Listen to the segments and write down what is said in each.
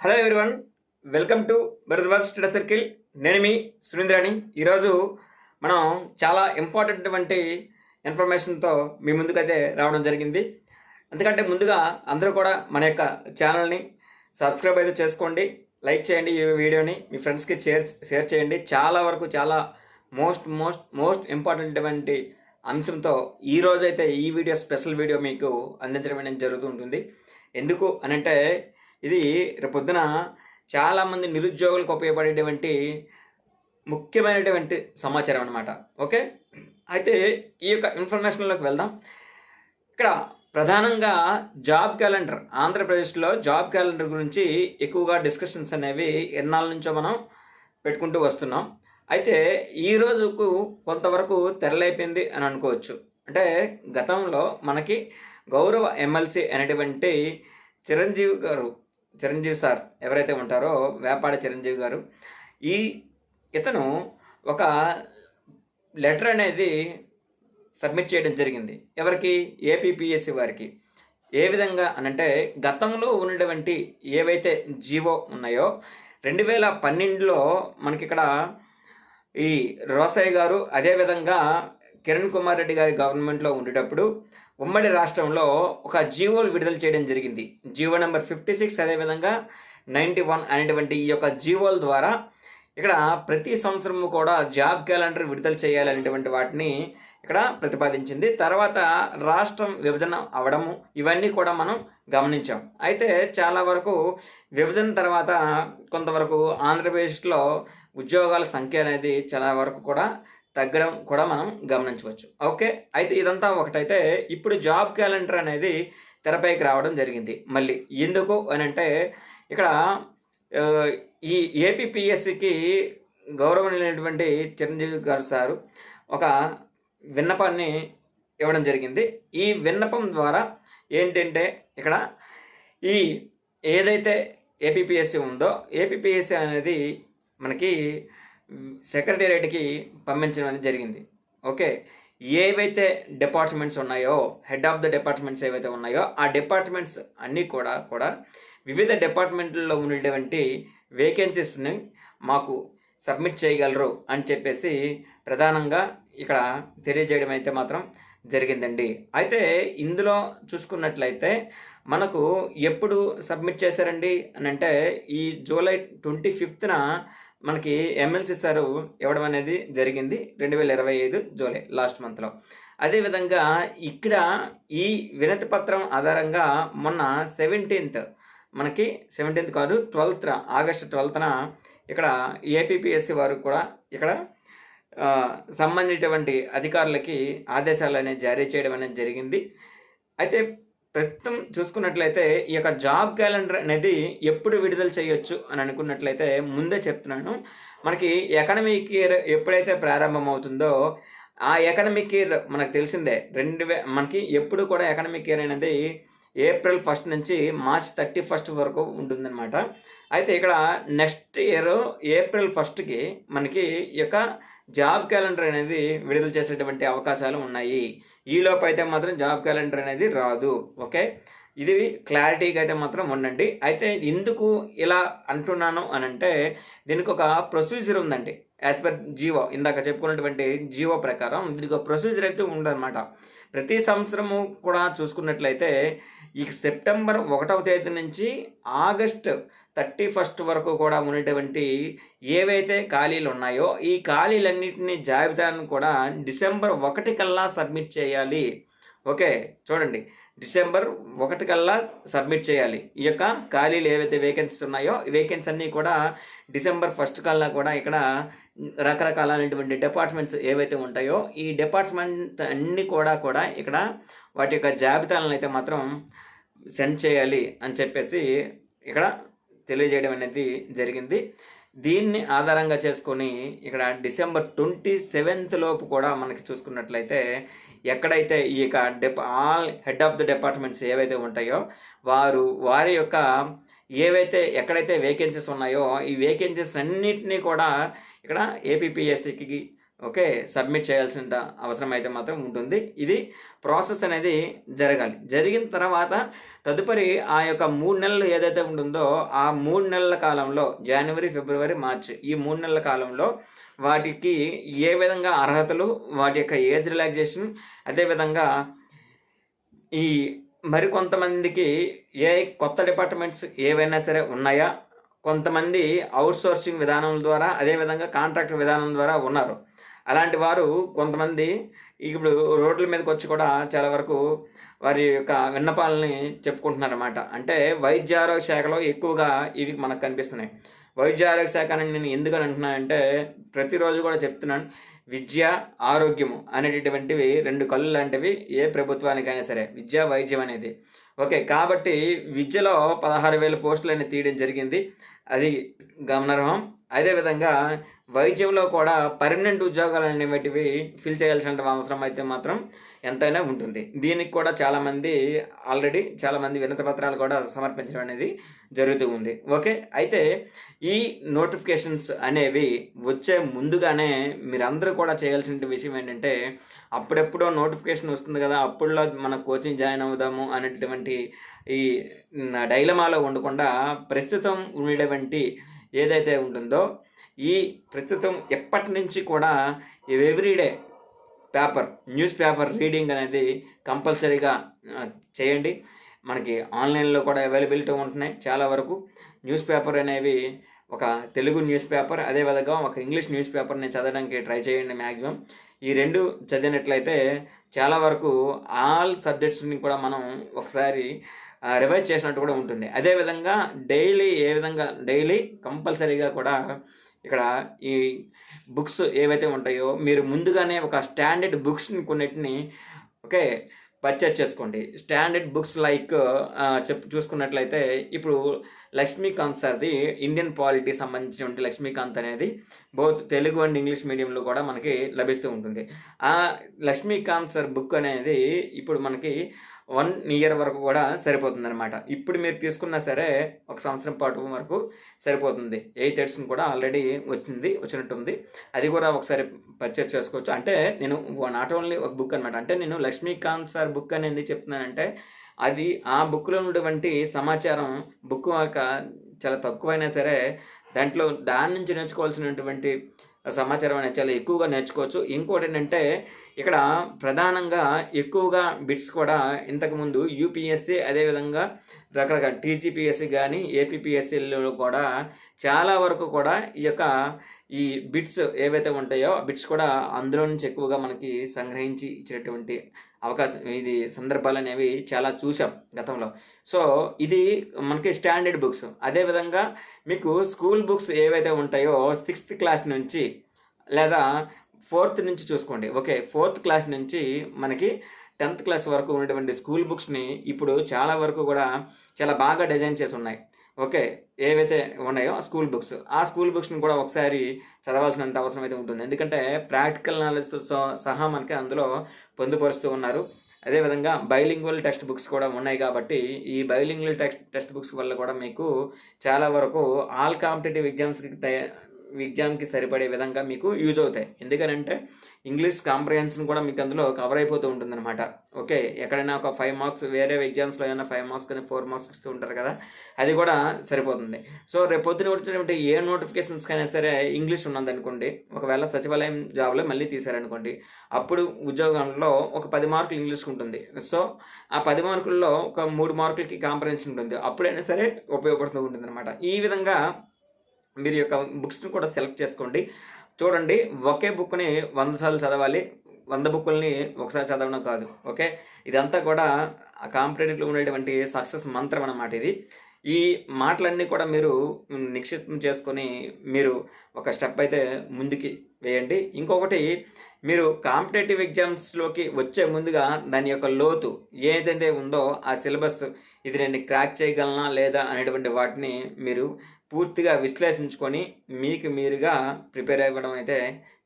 Hello everyone welcome to Bharadwaj study circle నేను మీ సునీంద్రాణి. ఈరోజు మనం చాలా ఇంపార్టెంట్ వంటి ఇన్ఫర్మేషన్తో మీ ముందుకైతే రావడం జరిగింది. ఎందుకంటే ముందుగా అందరూ కూడా మన యొక్క ఛానల్ని సబ్స్క్రైబ్ అయితే చేసుకోండి లైక్ చేయండి ఈ వీడియోని మీ ఫ్రెండ్స్కి షేర్ షేర్ చేయండి. చాలా వరకు చాలా మోస్ట్ మోస్ట్ మోస్ట్ ఇంపార్టెంట్ వంటి అంశంతో ఈ రోజైతే ఈ వీడియో స్పెషల్ వీడియో మీకు అందించడం అనేది జరుగుతూ ఉంటుంది. ఎందుకు అనంటే ఇది రేపొద్దున చాలామంది నిరుద్యోగులకు ఉపయోగపడేటువంటి ముఖ్యమైనటువంటి సమాచారం అనమాట ఓకే? అయితే ఈ యొక్క ఇన్ఫర్మేషన్లోకి వెళ్దాం. ఇక్కడ ప్రధానంగా జాబ్ క్యాలెండర్. ఆంధ్రప్రదేశ్లో జాబ్ క్యాలెండర్ గురించి ఎక్కువగా డిస్కషన్స్ అనేవి ఎన్నాళ్ళ నుంచో మనం పెట్టుకుంటూ వస్తున్నాం. అయితే ఈ రోజుకు కొంతవరకు తెరలైపోయింది అని అనుకోవచ్చు. అంటే గతంలో మనకి గౌరవ ఎమ్మెల్సీ అనేటువంటి చిరంజీవి గారు చిరంజీవి సార్ ఎవరైతే ఉంటారో వేపాడ చిరంజీవి గారు ఈ ఇతను ఒక లెటర్ అనేది సబ్మిట్ చేయడం జరిగింది. ఎవరికి? ఏపీపీఎస్సి వారికి. ఏ విధంగా అనంటే గతంలో ఉన్నటువంటి ఏవైతే జీవో ఉన్నాయో రెండు వేల పన్నెండులో మనకి ఇక్కడ ఈ రోసయ్య గారు అదేవిధంగా కిరణ్ కుమార్ రెడ్డి గారి గవర్నమెంట్లో ఉండేటప్పుడు ఉమ్మడి రాష్ట్రంలో ఒక జీవోలు విడుదల చేయడం జరిగింది. జీవో నెంబర్ ఫిఫ్టీ సిక్స్ అదేవిధంగా నైంటీ వన్ అనేటువంటి ఈ యొక్క జీవోల ద్వారా ఇక్కడ ప్రతి సంవత్సరము కూడా జాబ్ క్యాలెండర్ విడుదల చేయాలనేటువంటి వాటిని ఇక్కడ ప్రతిపాదించింది. తర్వాత రాష్ట్రం విభజన అవడము ఇవన్నీ కూడా మనం గమనించాం. అయితే చాలా వరకు విభజన తర్వాత కొంతవరకు ఆంధ్రప్రదేశ్లో ఉద్యోగాల సంఖ్య అనేది చాలా వరకు కూడా తగ్గడం కూడా మనం గమనించవచ్చు. ఓకే? అయితే ఇదంతా ఒకటైతే ఇప్పుడు జాబ్ క్యాలెండర్ అనేది తెరపైకి రావడం జరిగింది. మళ్ళీ ఎందుకు అని అంటే ఇక్కడ ఈ ఏపీపీఎస్సికి గౌరవనీయులైనటువంటి చిరంజీవి గారు సారు ఒక విన్నపాన్ని ఇవ్వడం జరిగింది. ఈ విన్నపం ద్వారా ఏంటంటే ఇక్కడ ఈ ఏదైతే ఏపీపీఎస్సి ఉందో ఏపీపీఎస్సి అనేది మనకి సెక్రటేరియట్కి పంపించడం అనేది జరిగింది. ఓకే ఏవైతే డిపార్ట్మెంట్స్ ఉన్నాయో హెడ్ ఆఫ్ ద డిపార్ట్మెంట్స్ ఏవైతే ఉన్నాయో ఆ డిపార్ట్మెంట్స్ అన్నీ కూడా కూడా వివిధ డిపార్ట్మెంట్లలో ఉండేటువంటి వేకెన్సీస్ని మాకు సబ్మిట్ చేయగలరు అని చెప్పేసి ప్రధానంగా ఇక్కడ తెలియజేయడం అయితే మాత్రం జరిగిందండి. అయితే ఇందులో చూసుకున్నట్లయితే మనకు ఎప్పుడు సబ్మిట్ చేశారండి అని అంటే ఈ జూలై ట్వంటీ ఫిఫ్త్న మనకి ఎమ్మెల్సీ సారు ఇవ్వడం అనేది జరిగింది రెండు వేల ఇరవై ఐదు జూలై లాస్ట్ మంత్లో. అదేవిధంగా ఇక్కడ ఈ వినతి పత్రం ఆధారంగా మొన్న సెవెంటీన్త్ మనకి సెవెంటీన్త్ కాదు ట్వెల్త్ ఆగస్ట్ ట్వెల్త్న ఇక్కడ ఏపీపీఎస్సి వారు కూడా ఇక్కడ సంబంధించినటువంటి అధికారులకి ఆదేశాలు అనేది జారీ చేయడం అనేది జరిగింది. అయితే ప్రస్తుతం చూసుకున్నట్లయితే ఈ యొక్క జాబ్ క్యాలెండర్ అనేది ఎప్పుడు విడుదల చేయొచ్చు అని అనుకున్నట్లయితే ముందే చెప్తున్నాను. మనకి ఎకనమిక్ ఇయర్ ఎప్పుడైతే ప్రారంభమవుతుందో ఆ ఎకనమిక్ ఇయర్ మనకు తెలిసిందే. రెండు వే మనకి ఎప్పుడు కూడా ఎకనమిక్ ఇయర్ అనేది ఏప్రిల్ ఫస్ట్ నుంచి మార్చ్ థర్టీ ఫస్ట్ వరకు ఉంటుందన్నమాట. అయితే ఇక్కడ నెక్స్ట్ ఇయర్ ఏప్రిల్ ఫస్ట్కి మనకి ఈ యొక్క జాబ్ క్యాలెండర్ అనేది విడుదల చేసేటువంటి అవకాశాలు ఉన్నాయి. ఈలోపు అయితే మాత్రం జాబ్ క్యాలెండర్ అనేది రాదు. ఓకే? ఇది క్లారిటీగా అయితే మాత్రం ఉండండి. అయితే ఎందుకు ఇలా అంటున్నాను అని అంటే దీనికి ఒక ప్రొసీజర్ ఉందండి. యాజ్ పర్ జీవో ఇందాక చెప్పుకున్నటువంటి జీవో ప్రకారం దీనికి ఒక ప్రొసీజర్ అయితే ఉందన్నమాట. ప్రతి సంవత్సరము కూడా చూసుకున్నట్లయితే ఈ సెప్టెంబర్ ఒకటవ తేదీ నుంచి ఆగస్ట్ థర్టీ ఫస్ట్ వరకు కూడా ఉన్నటువంటి ఏవైతే ఖాళీలు ఉన్నాయో ఈ ఖాళీలన్నింటినీ జాబితాను కూడా డిసెంబర్ ఒకటి కల్లా సబ్మిట్ చేయాలి. ఓకే చూడండి. డిసెంబర్ ఒకటి కల్లా సబ్మిట్ చేయాలి. ఈ యొక్క ఖాళీలు ఏవైతే వేకెన్సీస్ ఉన్నాయో ఈ వేకెన్సీ అన్నీ కూడా డిసెంబర్ ఫస్ట్ కల్లా కూడా ఇక్కడ రకరకాలైనటువంటి డిపార్ట్మెంట్స్ ఏవైతే ఉంటాయో ఈ డిపార్ట్మెంట్ అన్నీ కూడా కూడా ఇక్కడ వాటి యొక్క జాబితాలను అయితే మాత్రం సెండ్ చేయాలి అని చెప్పేసి ఇక్కడ తెలియజేయడం అనేది జరిగింది. దీన్ని ఆధారంగా చేసుకొని ఇక్కడ డిసెంబర్ ట్వంటీ సెవెంత్ లోపు కూడా మనకి చూసుకున్నట్లయితే ఎక్కడైతే ఈ యొక్క depot all head of the departments ఏవైతే ఉంటాయో వారు వారి యొక్క ఏవైతే ఎక్కడైతే వేకెన్సీస్ ఉన్నాయో ఈ వేకెన్సీస్ అన్నింటినీ కూడా ఇక్కడ ఏపీపీఎస్సికి ఓకే సబ్మిట్ చేయాల్సిన అవసరం అయితే మాత్రం ఉంటుంది. ఇది ప్రాసెస్ అనేది జరగాలి. జరిగిన తర్వాత తదుపరి ఆ యొక్క మూడు నెలలు ఏదైతే ఉంటుందో ఆ మూడు నెలల కాలంలో జనవరి ఫిబ్రవరి మార్చ్ ఈ మూడు నెలల కాలంలో వాటికి ఏ విధంగా అర్హతలు వాటి యొక్క ఏజ్ రిలాక్సేషన్ అదేవిధంగా ఈ మరికొంతమందికి ఏ కొత్త డిపార్ట్మెంట్స్ ఏవైనా సరే ఉన్నాయా? కొంతమంది అవుట్సోర్సింగ్ విధానం ద్వారా అదేవిధంగా కాంట్రాక్ట్ విధానం ద్వారా ఉన్నారు. అలాంటి వారు కొంతమంది ఇప్పుడు రోడ్ల మీదకి వచ్చి కూడా చాలా వరకు వారి యొక్క విన్నపాలని చెప్పుకుంటున్నారన్నమాట. అంటే వైద్య ఆరోగ్య శాఖలో ఎక్కువగా ఇవి మనకు కనిపిస్తున్నాయి. వైద్య ఆరోగ్య శాఖ అని నేను ఎందుకని అంటున్నానంటే ప్రతిరోజు కూడా చెప్తున్నాను విద్య ఆరోగ్యము అనేటటువంటివి రెండు కళ్ళు లాంటివి ఏ ప్రభుత్వానికైనా సరే విద్య వైద్యం అనేది. ఓకే కాబట్టి విద్యలో పదహారు వేల పోస్టులని తీయడం జరిగింది. అది గమనార్హం. అదేవిధంగా వైద్యంలో కూడా పర్మనెంట్ ఉద్యోగాలు అనేటివి ఫిల్ చేయాల్సిన అవసరం అయితే మాత్రం ఎంతైనా ఉంటుంది. దీనికి కూడా చాలామంది ఆల్రెడీ చాలామంది వినతి పత్రాలు కూడా సమర్పించడం అనేది జరుగుతూ ఉంది. ఓకే? అయితే ఈ నోటిఫికేషన్స్ అనేవి వచ్చే ముందుగానే మీరందరూ కూడా చేయాల్సిన విషయం ఏంటంటే అప్పుడెప్పుడో నోటిఫికేషన్ వస్తుంది కదా అప్పుడులో మన కోచింగ్ జాయిన్ అవుదాము అనేటటువంటి ఈ డైలమాలో ఉండకుండా ప్రస్తుతం ఉండేటువంటి ఏదైతే ఉంటుందో ఈ ప్రస్తుతం ఎప్పటి నుంచి కూడా everyday paper news paper reading అనేది కంపల్సరీగా చేయండి. మనకి ఆన్లైన్లో కూడా అవైలబిలిటీ ఉంటున్నాయి చాలా వరకు. న్యూస్ పేపర్ అనేవి ఒక తెలుగు న్యూస్ పేపర్ అదేవిధంగా ఒక ఇంగ్లీష్ న్యూస్ పేపర్ని చదవడానికి ట్రై చేయండి మ్యాక్సిమం ఈ రెండు చదివినట్లయితే చాలా వరకు ఆల్ సబ్జెక్ట్స్ని కూడా మనం ఒకసారి రివైజ్ చేసినట్టు కూడా ఉంటుంది. అదేవిధంగా డైలీ ఏ విధంగా డైలీ కంపల్సరీగా కూడా ఇక్కడ ఈ బుక్స్ ఏవైతే ఉంటాయో మీరు ముందుగానే ఒక స్టాండర్డ్ బుక్స్ని కొన్నిటిని ఓకే పర్చేజ్ చేసుకోండి. స్టాండర్డ్ బుక్స్ లైక్ చెప్పు చూసుకున్నట్లయితే ఇప్పుడు లక్ష్మీకాంత్ సార్ది ఇండియన్ పాలిటీ సంబంధించినటువంటి లక్ష్మీకాంత్ అనేది బౌత్ తెలుగు అండ్ ఇంగ్లీష్ మీడియంలో కూడా మనకి లభిస్తూ ఉంటుంది. ఆ లక్ష్మీకాంత్ సార్ బుక్ అనేది ఇప్పుడు మనకి వన్ ఇయర్ వరకు కూడా సరిపోతుంది అనమాట ఇప్పుడు మీరు తీసుకున్నా సరే ఒక సంవత్సరం పాటు వరకు సరిపోతుంది. ఎయిత్ ఎయిడ్స్ని కూడా ఆల్రెడీ వచ్చింది వచ్చినట్టుంది. అది కూడా ఒకసారి పర్చేస్ చేసుకోవచ్చు. అంటే నేను నాట్ ఓన్లీ ఒక బుక్ అనమాట అంటే నేను లక్ష్మీకాంత్ సార్ బుక్ అనేది చెప్తున్నానంటే అది ఆ బుక్లో ఉన్నటువంటి సమాచారం బుక్ యొక్క చాలా తక్కువైనా సరే దాంట్లో దాని నుంచి నేర్చుకోవాల్సినటువంటి సమాచారం అనేది చాలా ఎక్కువగా నేర్చుకోవచ్చు. ఇంకోటి ఏంటంటే ఇక్కడ ప్రధానంగా ఎక్కువగా బిట్స్ కూడా ఇంతకుముందు యూపీఎస్సీ అదేవిధంగా రకరకాల టీజీపీఎస్సీ కానీ ఏపీపీఎస్సీలో కూడా చాలా వరకు కూడా ఈ యొక్క ఈ బిట్స్ ఏవైతే ఉంటాయో బిట్స్ కూడా అందులో నుంచి ఎక్కువగా మనకి సంగ్రహించి ఇచ్చినటువంటి అవకాశం ఇది సందర్భాలు అనేవి చాలా చూసాం గతంలో. సో ఇది మనకి స్టాండర్డ్ బుక్స్. అదేవిధంగా మీకు స్కూల్ బుక్స్ ఏవైతే ఉంటాయో సిక్స్త్ క్లాస్ నుంచి లేదా ఫోర్త్ నుంచి చూసుకోండి. ఓకే ఫోర్త్ క్లాస్ నుంచి మనకి టెన్త్ క్లాస్ వరకు ఉన్నటువంటి స్కూల్ బుక్స్ని ఇప్పుడు చాలా వరకు కూడా చాలా బాగా డిజైన్ చేసి ఉన్నాయి. ఓకే ఏవైతే ఉన్నాయో స్కూల్ బుక్స్. ఆ స్కూల్ బుక్స్ని కూడా ఒకసారి చదవాల్సినంత అవసరం అయితే ఉంటుంది. ఎందుకంటే ప్రాక్టికల్ నాలెడ్జ్తో సహా మనకి అందులో పొందుపరుస్తూ ఉన్నారు. అదేవిధంగా బైలింగ్వల్ టెక్స్ట్ బుక్స్ కూడా ఉన్నాయి కాబట్టి ఈ బైలింగ్వల్ టెక్స్ట్ టెక్స్ట్ బుక్స్ వల్ల కూడా మీకు చాలా వరకు ఆల్ కాంపిటేటివ్ ఎగ్జామ్స్కి ఎగ్జామ్కి సరిపడే విధంగా మీకు యూజ్ అవుతాయి. ఎందుకనంటే ఇంగ్లీష్ కాంప్రహెన్షన్ కూడా మీకు అందులో కవర్ అయిపోతూ ఉంటుందన్నమాట. ఓకే ఎక్కడైనా ఒక ఫైవ్ మార్క్స్ వేరే ఎగ్జామ్స్లో ఏమైనా ఫైవ్ మార్క్స్ కానీ ఫోర్ మార్క్స్ ఇస్తూ ఉంటారు కదా? అది కూడా సరిపోతుంది. సో రేపు పొద్దున వచ్చినటువంటి ఏ నోటిఫికేషన్స్ కైనా సరే ఇంగ్లీష్ ఉన్నదనుకోండి ఒకవేళ సచివాలయం జాబ్లో మళ్ళీ తీశారనుకోండి అప్పుడు ఉద్యోగంలో ఒక పది మార్కులు ఇంగ్లీష్ ఉంటుంది. సో ఆ పది మార్కుల్లో ఒక మూడు మార్కులకి కాంప్రహెన్షన్ ఉంటుంది. అప్పుడైనా సరే ఉపయోగపడుతూ ఉంటుంది అనమాట ఈ విధంగా మీరు యొక్క బుక్స్ని కూడా సెలెక్ట్ చేసుకోండి. చూడండి ఒకే బుక్ని వంద సార్లు చదవాలి. వంద బుక్కుల్ని ఒకసారి చదవడం కాదు ఓకే? ఇదంతా కూడా ఆ కాంపిటేటివ్లో ఉండేటువంటి సక్సెస్ మంత్రం అన్నమాట ఇది. ఈ మాటలన్నీ కూడా మీరు నిక్షిప్తం చేసుకొని మీరు ఒక స్టెప్ అయితే ముందుకి వేయండి. ఇంకొకటి మీరు కాంపిటేటివ్ ఎగ్జామ్స్లోకి వచ్చే ముందుగా దాని యొక్క లోతు ఏదైతే ఉందో ఆ సిలబస్ ఇది నేను క్రాక్ చేయగలనా లేదా అనేటువంటి వాటిని మీరు పూర్తిగా విశ్లేషించుకొని మీకు మీరుగా ప్రిపేర్ అవ్వడం అయితే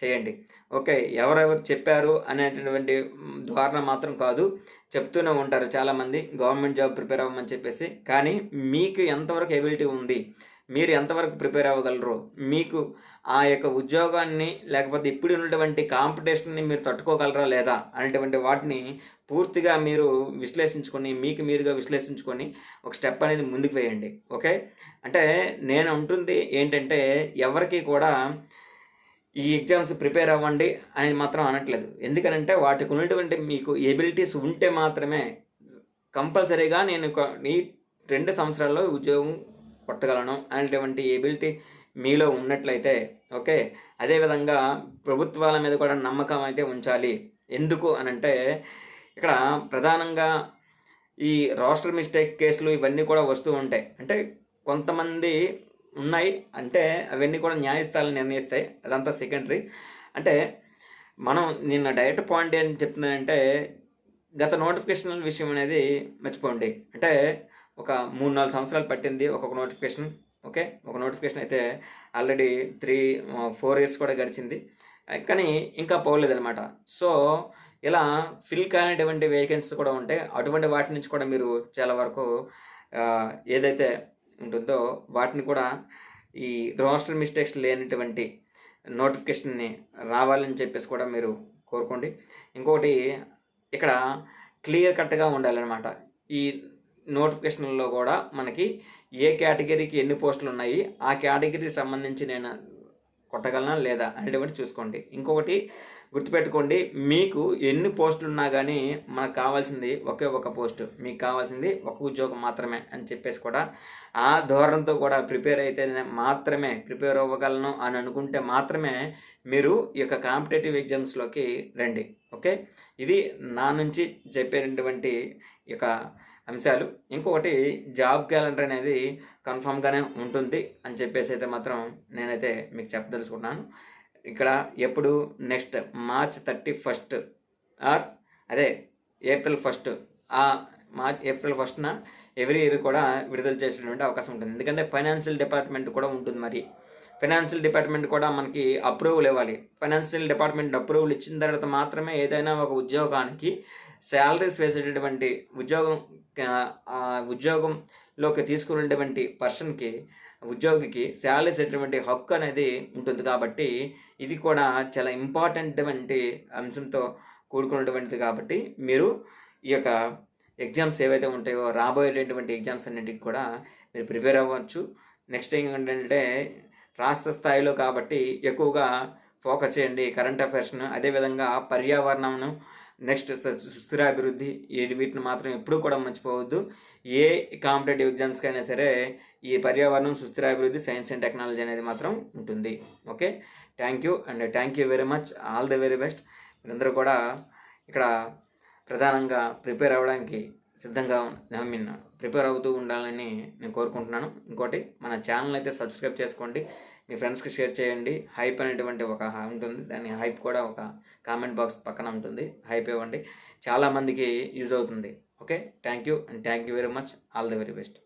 చేయండి. ఓకే ఎవరెవరు చెప్పారు అనేటటువంటి ద్వారా మాత్రం కాదు. చెప్తూనే ఉంటారు చాలామంది గవర్నమెంట్ జాబ్ ప్రిపేర్ అవ్వమని చెప్పేసి. కానీ మీకు ఎంతవరకు ఎబిలిటీ ఉంది? మీరు ఎంతవరకు ప్రిపేర్ అవ్వగలరు మీకు ఆ యొక్క ఉద్యోగాన్ని లేకపోతే ఇప్పుడు ఉన్నటువంటి కాంపిటీషన్ని మీరు తట్టుకోగలరా లేదా అనేటువంటి వాటిని పూర్తిగా మీరు విశ్లేషించుకొని మీకు మీరుగా విశ్లేషించుకొని ఒక స్టెప్ అనేది ముందుకు వేయండి. ఓకే? అంటే నేను ఉంటుంది ఏంటంటే ఎవరికి కూడా ఈ ఎగ్జామ్స్ ప్రిపేర్ అవ్వండి అని మాత్రం అనట్లేదు. ఎందుకనంటే వాటికి ఉన్నటువంటి మీకు ఎబిలిటీస్ ఉంటే మాత్రమే కంపల్సరీగా నేను ఈ రెండు సంవత్సరాల్లో ఉద్యోగం కొట్టగలను అనేటువంటి ఎబిలిటీ మీలో ఉన్నట్లయితే ఓకే అదేవిధంగా ప్రభుత్వాల మీద కూడా నమ్మకం అయితే ఉంచాలి. ఎందుకు అనంటే ఇక్కడ ప్రధానంగా ఈ రోస్టర్ మిస్టేక్ కేసులు ఇవన్నీ కూడా వస్తూ ఉంటాయి. అంటే కొంతమంది ఉన్నాయి అంటే అవన్నీ కూడా న్యాయస్థానాలు నిర్ణయిస్తాయి. అదంతా సెకండరీ అంటే మనం నిన్న డైరెక్ట్ పాయింట్ ఏం చెప్తున్నానంటే గత నోటిఫికేషన్ విషయం అనేది మర్చిపోండి. అంటే ఒక మూడు నాలుగు సంవత్సరాలు పట్టింది ఒక్కొక్క నోటిఫికేషన్ ఓకే ఒక నోటిఫికేషన్ అయితే ఆల్రెడీ త్రీ ఫోర్ ఇయర్స్ కూడా గడిచింది. కానీ ఇంకా పోలేదనమాట సో ఇలా ఫిల్ కానిటువంటి వేకెన్సీస్ కూడా ఉంటాయి అటువంటి వాటి నుంచి కూడా మీరు చాలా వరకు ఏదైతే ఉంటుందో వాటిని కూడా ఈ రోస్టర్ మిస్టేక్స్ లేనటువంటి నోటిఫికేషన్ని రావాలని చెప్పేసి కూడా మీరు కోరుకోండి. ఇంకొకటి ఇక్కడ క్లియర్ కట్గా ఉండాలన్నమాట. ఈ నోటిఫికేషన్లో కూడా మనకి ఏ కేటగిరీకి ఎన్ని పోస్టులు ఉన్నాయి ఆ కేటగిరీకి సంబంధించి నేను కొట్టగలనా లేదా అనేటువంటి చూసుకోండి. ఇంకొకటి గుర్తుపెట్టుకోండి మీకు ఎన్ని పోస్టులు ఉన్నా కానీ మనకు కావాల్సింది ఒకే ఒక పోస్ట్. మీకు కావాల్సింది ఒక ఉద్యోగం మాత్రమే అని చెప్పేసి కూడా ఆ ధోరణితో కూడా ప్రిపేర్ అయితే మాత్రమే ప్రిపేర్ అవ్వగలను అని అనుకుంటే మాత్రమే మీరు ఈ యొక్క కాంపిటేటివ్ ఎగ్జామ్స్లోకి రండి. ఓకే? ఇది నా నుంచి చెప్పేటువంటి యొక్క అంశాలు. ఇంకొకటి జాబ్ క్యాలెండర్ అనేది కన్ఫామ్గానే ఉంటుంది అని చెప్పేసి అయితే మాత్రం నేనైతే మీకు చెప్పదలుచుకున్నాను ఇక్కడ ఎప్పుడు next March thirty first or అదే ఏప్రిల్ ఫస్ట్ ఆ మార్చ్ ఏప్రిల్ ఫస్ట్న ఎవ్రీ ఇయర్ కూడా విడుదల చేసేటువంటి అవకాశం ఉంటుంది. ఎందుకంటే ఫైనాన్షియల్ డిపార్ట్మెంట్ కూడా ఉంటుంది మరి. ఫైనాన్షియల్ డిపార్ట్మెంట్ కూడా మనకి అప్రూవల్ ఇవ్వాలి. ఫైనాన్షియల్ డిపార్ట్మెంట్ అప్రూవల్ ఇచ్చిన తర్వాత మాత్రమే ఏదైనా ఒక ఉద్యోగానికి శాలరీస్ వేసేటటువంటి ఉద్యోగం ఉద్యోగంలోకి తీసుకునేటువంటి పర్సన్కి ఉద్యోగికి శాలరీస్ అనేటువంటి హక్కు అనేది ఉంటుంది కాబట్టి ఇది కూడా చాలా ఇంపార్టెంట్ వంటి అంశంతో కూడుకున్నటువంటిది కాబట్టి మీరు ఈ యొక్క ఎగ్జామ్స్ ఏవైతే ఉంటాయో రాబోయేటటువంటి ఎగ్జామ్స్ అన్నింటికి కూడా మీరు ప్రిపేర్ అవ్వచ్చు. నెక్స్ట్ ఏంటంటే రాష్ట్ర స్థాయిలో కాబట్టి ఎక్కువగా ఫోకస్ చేయండి కరెంట్ అఫైర్స్ను. అదేవిధంగా పర్యావరణంను నెక్స్ట్ సుస్థిరాభివృద్ధి వీటిని మాత్రం ఎప్పుడూ కూడా మర్చిపోవద్దు. ఏ కాంపిటేటివ్ ఎగ్జామ్స్కి అయినా సరే ఈ పర్యావరణం సుస్థిరాభివృద్ధి సైన్స్ అండ్ టెక్నాలజీ అనేది మాత్రం ఉంటుంది. Okay? Thank you and thank you very much. All the very best. మీరందరూ కూడా ఇక్కడ ప్రధానంగా ప్రిపేర్ అవ్వడానికి సిద్ధంగా ఐ మీన్ ప్రిపేర్ అవుతూ ఉండాలని నేను కోరుకుంటున్నాను. ఇంకోటి మన ఛానల్ అయితే సబ్స్క్రైబ్ చేసుకోండి. మీ ఫ్రెండ్స్కి షేర్ చేయండి. హైప్ అనేటువంటి ఒక ఉంటుంది. దాని హైప్ కూడా ఒక కామెంట్ బాక్స్ పక్కన ఉంటుంది. హైప్ ఇవ్వండి. చాలామందికి యూజ్ అవుతుంది. Okay? Thank you and thank you very much. All the very best.